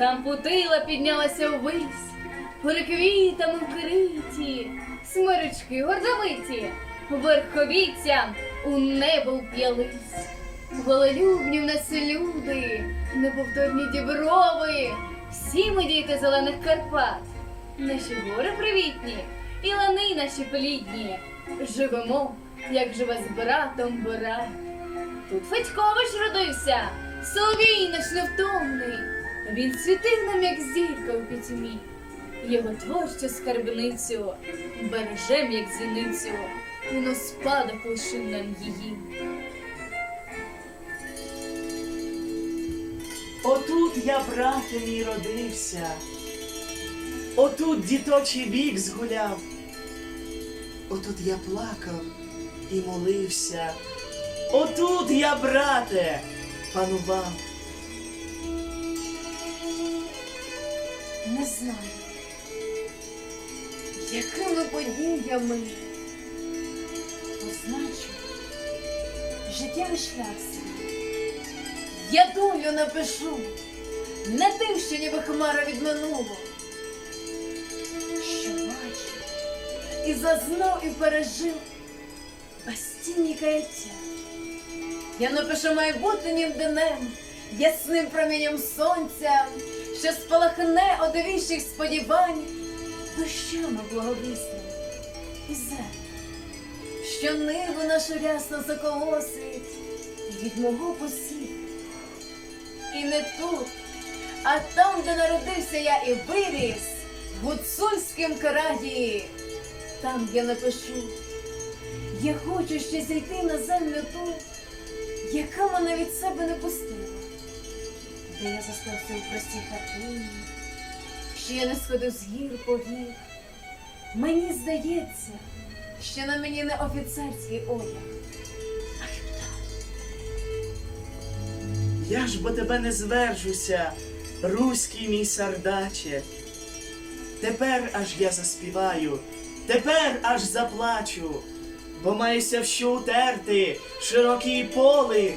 там потила піднялася ввись, гори квітами вкриті, смирички гордовиті, верховіттям у небо вп'ялись. В нас люди, неповторні діброви, всі ми діти зелених Карпат, наші гори привітні, і лани наші плідні. Живемо, як живе з братом брат. Тут Федькович родився, Соловій наш невтомний. Він світив нам, як зірка у пітьмі. Його творчу скарбницю бережем, як зіницю, у спадок лишив нам її. Отут я, брате мій, родився, отут діточий вік згуляв, отут я плакав і молився, отут я, брате, панував. Не знаю, якими подіями позначу життєвий шлях свій. Я долю напишу не тим, що ніби хмара від минулого, що бачив і зазнав, і пережив безцінні каяття. Я напишу майбутнім днем, ясним промінням сонця, що спалахне од віщих сподівань, дощами благовісним і землю, що ниву нашу рясно заколосить від мого посів. І не тут, а там, де народився я і виріс, в гуцульськім краї. Там я напишу, я хочу ще зійти на землю ту, яка мене від себе не пустила, де я застався у простій хатині, що я не сходив з гір по гір. Мені здається, що на мені не офіцерський одяг. Я ж бо тебе не звержуся, руський мій сардаче. Тепер аж я заспіваю, тепер аж заплачу, бо маюся в що утерти широкі поли.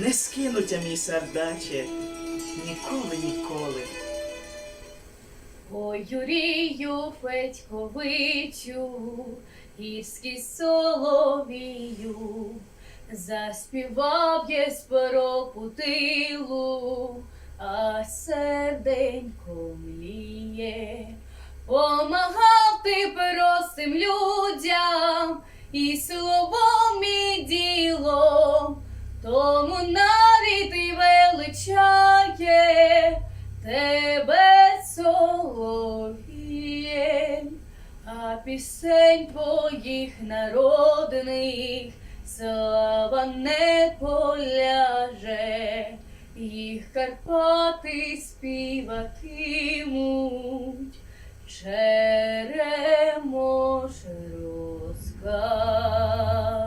Не скинуття мій сардаче, ніколи, ніколи. Ой, Юрію Федьковичу, гірський соловію, заспівав єсь про путилу, а серденько мліє. Помагав ти простим людям і словом і ділом, тому навіть величає тебе солов'єм, а пісень твоїх народних слава не поляже, їх Карпати співатимуть, черемош розкаже.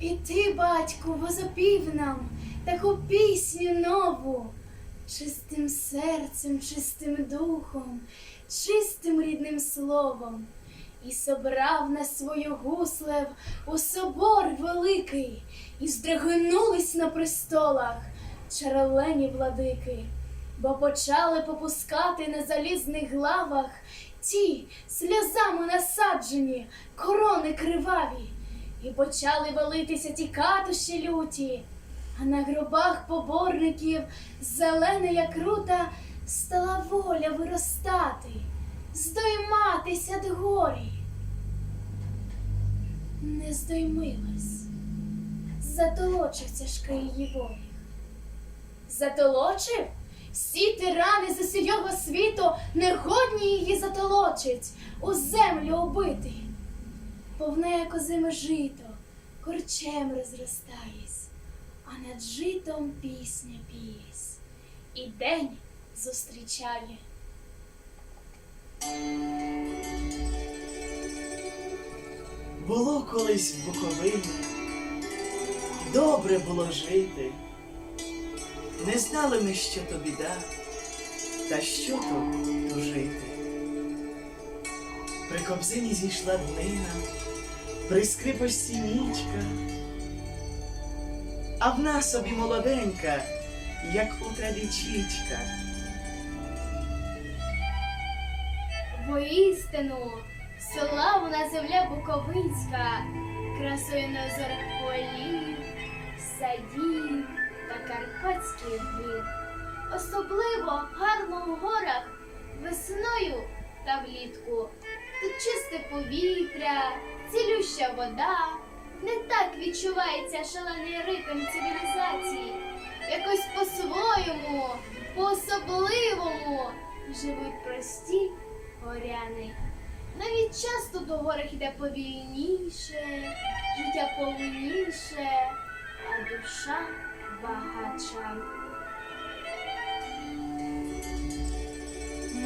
І ти, батьку, возопів нам таку пісню нову, чистим серцем, чистим духом, чистим рідним словом, і собрав на свою гуслев у собор великий, і здригнулись на престолах чаролені владики, бо почали попускати на залізних главах ті сльозами насаджені корони криваві. І почали валитися ті катуші люті, а на гробах поборників зелена як рута стала воля виростати, здойматися до горі. Не здоймилась, затолочив тяжкий її волі. Затолочив? Всі тирани з усього світу негодні її затолочить, у землю убити. Повне як озиме жито, корчем розростаєсь, а над житом пісня пісь, і день зустрічає. Було колись в Буковині, добре було жити. Не знали ми, що то біда, та що то тужити. При кобзині зійшла днина, при скрипочці нічка. А в нас собі молоденька, як у травічічка. Воістину, славна земля Буковинська, красою на озерах полів, садів та карпатських гір. Особливо гарно у горах весною та влітку. Тут чисте повітря, цілюща вода. Не так відчувається шалений ритм цивілізації. Якось по-своєму, по-особливому живуть прості горяни. Навіть час тут у горах іде повільніше, життя повніше, а душа багатша.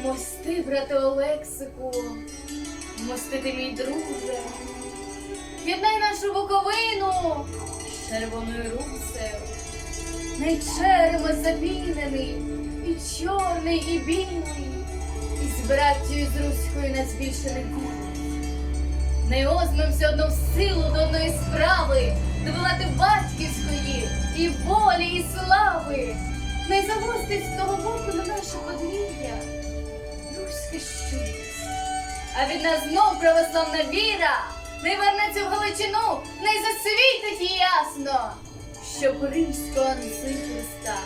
Мости, брате Олексику, мости ти мій друже. Єднай нашу Буковину з червоною русею. Най черемо запінений, і чорний, і білий, і з браттю з руською нас більше не ділить. Не озмемся одно в силу до одної справи, добивати батьківської і волі, і слави. Не загостить з того боку на наше подвір'я руська щирість. А від нас знов православна віра, не вернеться в Галичину, не засвітить їй ясно, щоб римського антихриста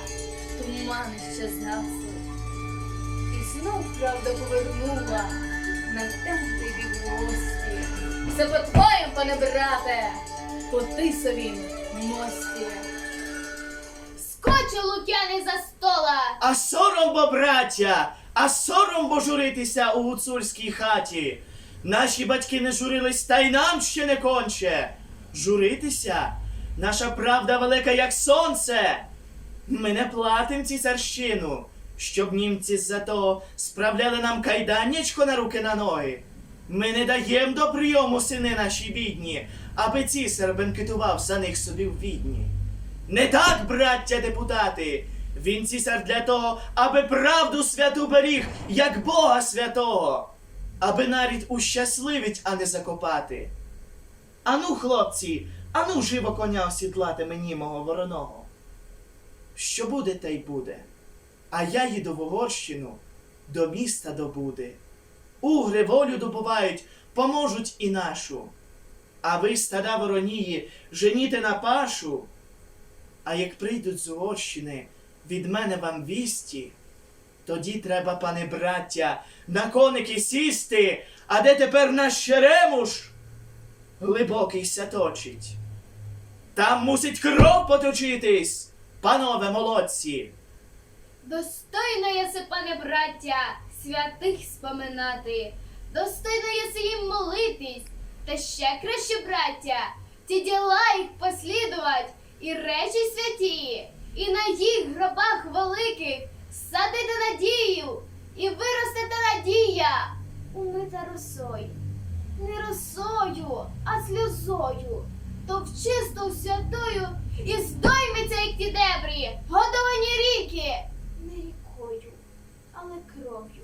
тумани ще згасли. І знов правда повернула на темний бік гості. Все пане брате, по тисовім мості. Скочу лук'яни за стола! А сором бо, браття, а сором бо журитися у гуцульській хаті. Наші батьки не журились, та й нам ще не конче. Журитися? Наша правда велика, як сонце. Ми не платим цісарщину, щоб німці за то справляли нам кайданнячко на руки на ноги. Ми не даєм до прийому сини наші бідні, аби цісар бенкетував за них собі в відні. Не так, браття депутати. Він цісар для того, аби правду святу беріг, як Бога святого, аби навіть ущасливить, а не закопати. Ану, хлопці, ану живо коня осідлати мені мого вороного. Що буде, те й буде. А я їду в Угорщину, до міста добуде. Угри волю добувають, поможуть і нашу. А ви, стада воронії, женіте на пашу. А як прийдуть з Угорщини від мене вам вісті, тоді треба, пане браття, на коники сісти, а де тепер наш Щеремуш? Глибокий ся точить. Там мусить кров поточитись, панове молодці. Достойно єси, пане браття, святих споминати, достойно єси їм молитись, та ще краще, браття, ті діла їх послідувати, і речі святі, і на їх гробах великих садити надію, і виростете надія, умита росою, не росою, а сльозою, то в чисту святою і здойметься, як ті дебрі, годовані ріки, не рікою, але кров'ю.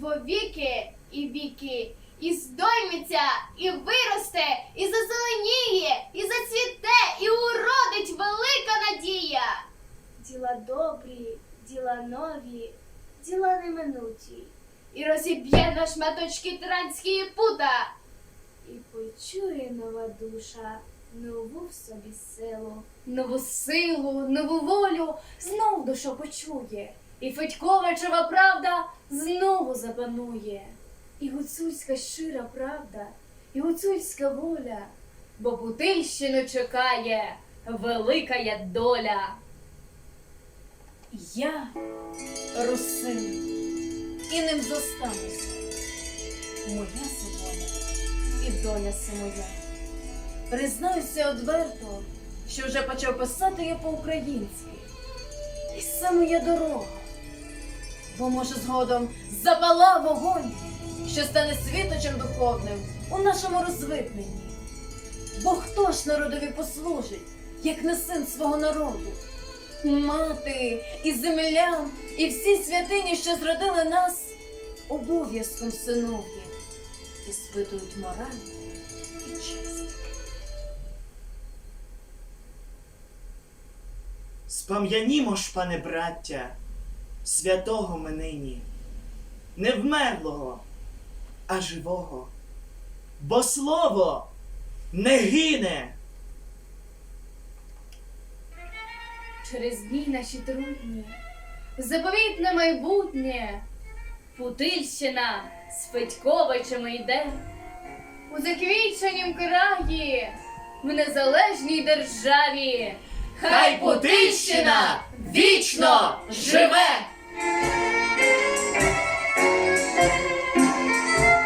Вовіки і віки, і здойметься, і виросте, і зазеленіє, і зацвіте, і уродить велика надія. Діла добрі, діла нові, діла неминуті, і розіб'є на шматочки тиранські пута, і почує нова душа нову в собі силу. Нову силу, нову волю знов душа почує, і Федьковичева правда знову запанує. І гуцульська щира правда, і гуцульська воля, бо Бутильщину чекає велика доля. Я русин, і ним зостануся. Моя свобода і доля це моя. Признаюся одверто, що вже почав писати я по-українськи. І це моя дорога. Бо, може, згодом запала вогонь, що стане світочем духовним у нашому розвитненні. Бо хто ж народові послужить, як не син свого народу? Мати і земля, і всі святині, що зродили нас, обов'язком синові, і спитують мораль і честь. Спам'янімо ж, пане браття, святого минині, не вмерлого, а живого, бо слово не гине. Через дні наші трудні, заповітне майбутнє, Путильщина з Федьковичами йде у заквіченім краї, в незалежній державі. Хай Путильщина вічно живе!